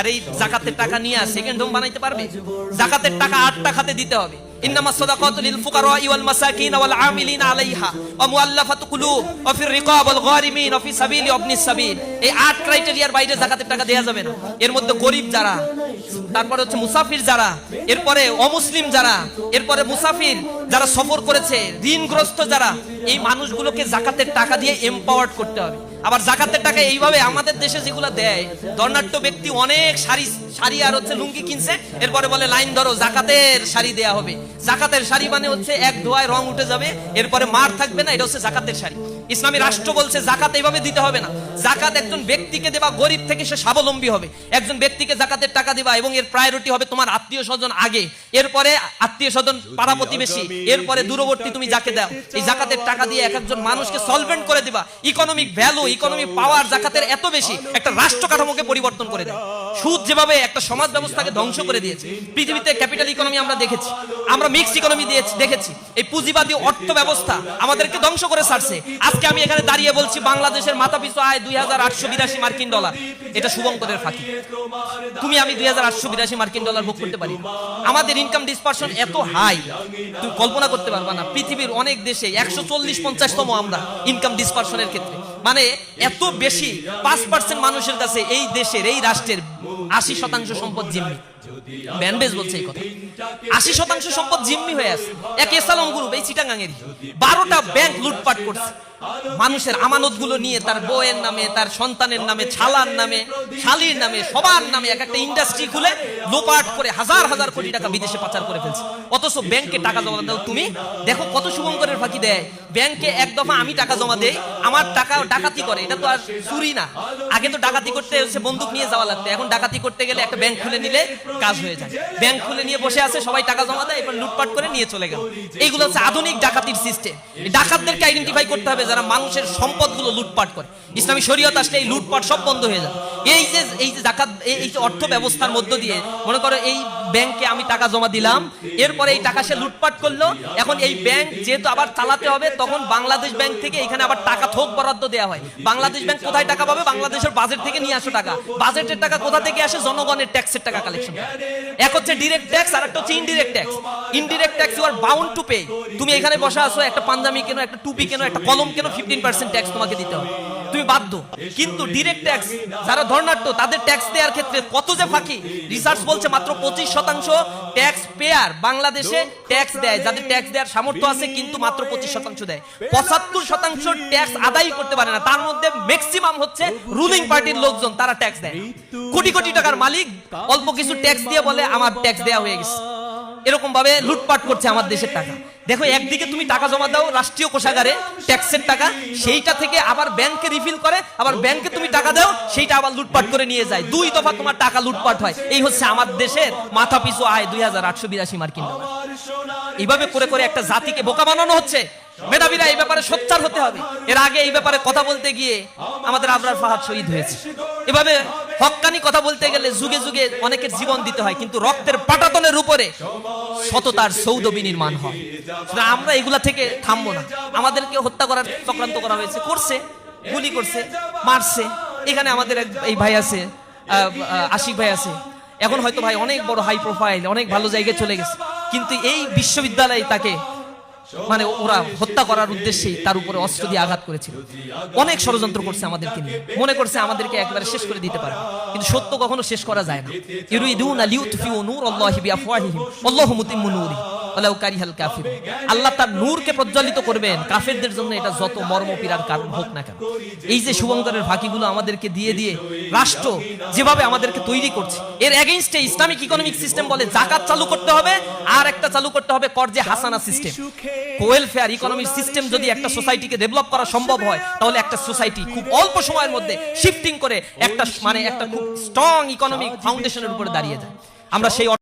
আর এই জাকাতের টাকা নিয়ে সেকেন্ড হোম বানাইতে পারবে? জাকাতের টাকা আটটা খাতে দিতে হবে। এর মধ্যে গরিব যারা তারপরে হচ্ছে মুসাফির যারা, এরপরে অমুসলিম যারা, এরপরে মুসাফির যারা সফর করেছে, ঋণগ্রস্ত যারা, এই মানুষগুলোকে জাকাতের টাকা দিয়ে এম্পাওয়ার্ড করতে হবে। আবার জাকাতের টাকা এইভাবে আমাদের দেশে যেগুলো দেয় দর্নাট্য ব্যক্তি অনেক শাড়ি শাড়ি আর হচ্ছে লুঙ্গি কিনছে, এরপরে বলে, লাইন ধরো, জাকাতের শাড়ি দেয়া হবে। জাকাতের শাড়ি মানে হচ্ছে এক ধোয়ায় রং উঠে যাবে, এরপরে মার থাকবে না, এটা হচ্ছে জাকাতের শাড়ি। ইসলামী রাষ্ট্র বলছে জাকাত এইভাবে দিতে হবে না। জাকাত একজন ব্যক্তিকে দেবা গরিব থেকে সে স্বাবলম্বী হবে। একজন ব্যক্তিকে জাকাতের টাকা দিবা এবং এর প্রায়োরিটি হবে তোমার আত্মীয় স্বজন আগে। এরপরে আত্মীয় স্বজন পাড়া প্রতিবেশী এরপরে দূরবর্তী তুমি যাকে দাও। এই জাকাতের টাকা দিয়ে এক একজন মানুষকে সলভেন্ট করে দিবা। ইকোনমিক ভ্যালু ইকোনমিক পাওয়ার জাকাতের এত বেশি একটা রাষ্ট্র কাঠামোকে পরিবর্তন করে দেয়। সুদ যেভাবে একটা সমাজ ব্যবস্থাকে ধ্বংস করে দিয়েছে পৃথিবীতে ক্যাপিটাল ইকোনমি আমরা দেখেছি। আমরা মিক্স ইকোনমি দিয়েছি দেখেছি। এই পুঁজিবাদী অর্থ ব্যবস্থা আমাদেরকে ধ্বংস করে ছাড়ছে। আজকে আমি এখানে দাঁড়িয়ে বলছি, বাংলাদেশের মাথা পিছু আয় দুই হাজার আটশো বিরাশি মার্কিন ডলার। এটা শুভঙ্করের ফাঁকি। তুমি আমি দুই হাজার আটশো বিরাশি মার্কিন ডলার ভোগ করতে পারি আমাদের ইনকাম ডিসপারশন এত হাই তুমি কল্পনা করতে পারবা না। পৃথিবীর অনেক দেশে একশো চল্লিশ পঞ্চাশতম আমরা ইনকাম ডিসপারশনের ক্ষেত্রে। মানে এত বেশি, পাঁচ পার্সেন্ট মানুষের কাছে এই দেশের, এই রাষ্ট্রের আশি শতাংশ সম্পদ জিম্মি। ব্যানবেজ বলছে এই কথা। আশি শতাংশ সম্পদ জিম্মি হয়ে আছে। এক এসালম গ্রুপ, এই চিটাঙ্গাঙেরই বারোটা ব্যাংক লুটপাট করছে। মানুষের আমানতগুলো নিয়ে তার বউয়ের নামে, তার সন্তানের নামে, ছালার নামে, শালির নামে, সবার নামে এক একটা ইন্ডাস্ট্রি খুলে লোপাট করে হাজার হাজার কোটি টাকা বিদেশে পাচার করে ফেলছে। অথচ ব্যাংকে টাকা জমা দাও তুমি। দেখো কত শুভঙ্করের ফাঁকি দেয়। ব্যাংকে এক দফা আমি টাকা জমা দেই, আমার টাকা ডাকাতি করে। এটা তো আর চুরি না। আগে তো ডাকাতি করতে হচ্ছে, বন্দুক নিয়ে যাওয়া লাগতো। এখন ডাকাতি করতে গেলে একটা ব্যাংক খুলে নিলে কাজ হয়ে যায়। ব্যাংক খুলে নিয়ে বসে আছে, সবাই টাকা জমা দেয়, এবার লুটপাট করে নিয়ে চলে গেল। এইগুলো হচ্ছে আধুনিক ডাকাতির সিস্টেম ডাকাতদেরকে আইডেন্টিফাই করতে হবে যারা মানুষের সম্পদগুলো লুটপাট করে। ইসলামী শরীয়ত আসলে এই লুটপাট সব বন্ধ হয়ে যায় এই যে এই যে ডাকাত, এই যে অর্থ ব্যবস্থার মধ্য দিয়ে, মনে করো এই ব্যাংকে আমি টাকা জমা দিলাম, এরপরে এই টাকা সে লুটপাট করল, এখন এই ব্যাংক যেহেতু আবার চালাতে হবে, তখন বাংলাদেশ ব্যাংক থেকে এখানে আবার টাকা থোক বরাদ্দ দেওয়া হয়। বাংলাদেশ ব্যাংক কোথায় টাকা পাবে? বাংলাদেশের বাজেট থেকে নিয়ে আসো টাকা। বাজেটের টাকা কোথা থেকে আসে? জনগণের ট্যাক্সের টাকা কালেকশন এক হচ্ছে ডিরেক্ট ট্যাক্স আর একটা হচ্ছে indirect tax indirect tax you are bound to pay তুমি এখানে বসে আসো একটা পাঞ্জাবি কেন, একটা টুপি কেন, একটা কলম কেন ফিফটিন পার্সেন্ট ট্যাক্স তোমাকে দিতে হবে। তুমি বাধ্য। কিন্তু ডিরেক্ট ট্যাক্স যারা ধর্নাট্য তাদের ট্যাক্স দেওয়ার ক্ষেত্রে কত যে ফাঁকি? রিসার্চ বলছে মাত্র পঁচিশ শতাংশ ট্যাক্স পেয়ার বাংলাদেশে ট্যাক্স দেয়। যাদের ট্যাক্স দেওয়ার সামর্থ্য আছে, কিন্তু মাত্র পঁচিশ শতাংশ দেয়। পঁচাত্তর শতাংশ ট্যাক্স আদায় করতে পারে না। তার মধ্যে ম্যাক্সিমাম হচ্ছে রুলিং পার্টির লোকজন, তারা ট্যাক্স দেয়। কোটি কোটি টাকার মালিক অল্প কিছু ট্যাক্স দিয়ে বলে, আমার ট্যাক্স দেওয়া হয়ে গেছে। এরকম ভাবে লুটপাট করছে আমার দেশের টাকা। দেখো, একদিকে তুমি টাকা জমা দাও রাষ্ট্রীয় কোষাগারে, ট্যাক্সের টাকা, সেইটা থেকে আবার ব্যাংকে রিফিল করে, আবার ব্যাংকে তুমি টাকা দাও, সেইটা আবার লুটপাট করে নিয়ে যায়। দুই দফা তোমার টাকা লুটপাট হয়। এই হচ্ছে আমার দেশের মাথা পিছু আয় দুই হাজার আটশো বিরাশি মার্কিন এইভাবে করে করে একটা জাতিকে বোকা বানানো হচ্ছে। মেধাবীরা এই ব্যাপারে সোচ্চার হতে হবে। এর আগে এই ব্যাপারে কথা বলতে গিয়ে আমাদের আবরার ফাহাদ শহীদ হয়েছে। এভাবে হক্কানি কথা বলতে গেলে যুগে যুগে অনেকের জীবন দিতে হয়, কিন্তু রক্তের পাটাতনের উপরে সততার সৌদ বিনির্মাণ হয়। আমরা এগুলা থেকে থামবো না। আমাদেরকে হত্যা করার চক্রান্ত করা হয়েছে, করছে, গুলি করছে, মারছে। এখানে আমাদের এই ভাই আছে আশিক ভাই আছে। এখন হয়তো ভাই অনেক বড় হাই প্রোফাইল অনেক ভালো জায়গায় চলে গেছে। কিন্তু এই বিশ্ববিদ্যালয়ে তাকে মানে ওরা হত্যা করার উদ্দেশ্যেই তার উপরে অস্ত্র দিয়ে আঘাত করেছিল। অনেক ষড়যন্ত্র করছে আমাদেরকে নিয়ে মনে করছে আমাদেরকে একবারে শেষ করে দিতে পারে। কিন্তু সত্য কখনো শেষ করা যায় না। ইউরিদুনা লিউতফিউ নূরাল্লাহি বিআফওয়াহিহিম। আল্লাহু মুতিম্মু নূরি। আল্লাহ তার নূরকে প্রজ্বলিত করবেন। কাফেরদের জন্য এটা যত কারণ হোক না কেন। এই যে শুভঙ্করের ফাঁকিগুলো আমাদেরকে দিয়ে দিয়ে রাষ্ট্র যেভাবে আমাদেরকে তৈরি করছে, এর ইসলামিক ইকোনমিক সিস্টেম বলে জাকাত চালু করতে হবে, আর একটা চালু করতে হবে কর্জে হাসানা সিস্টেম ওয়েলফেয়ার ইকোনমিক সিস্টেম যদি একটা সোসাইটিকে ডেভেলপ করা সম্ভব হয়, তাহলে একটা সোসাইটি খুব অল্প সময়ের মধ্যে শিফটিং করে একটা মানে একটা খুব স্ট্রং ইকোনমিক ফাউন্ডেশনের উপরে দাঁড়িয়ে যায়। আমরা সেই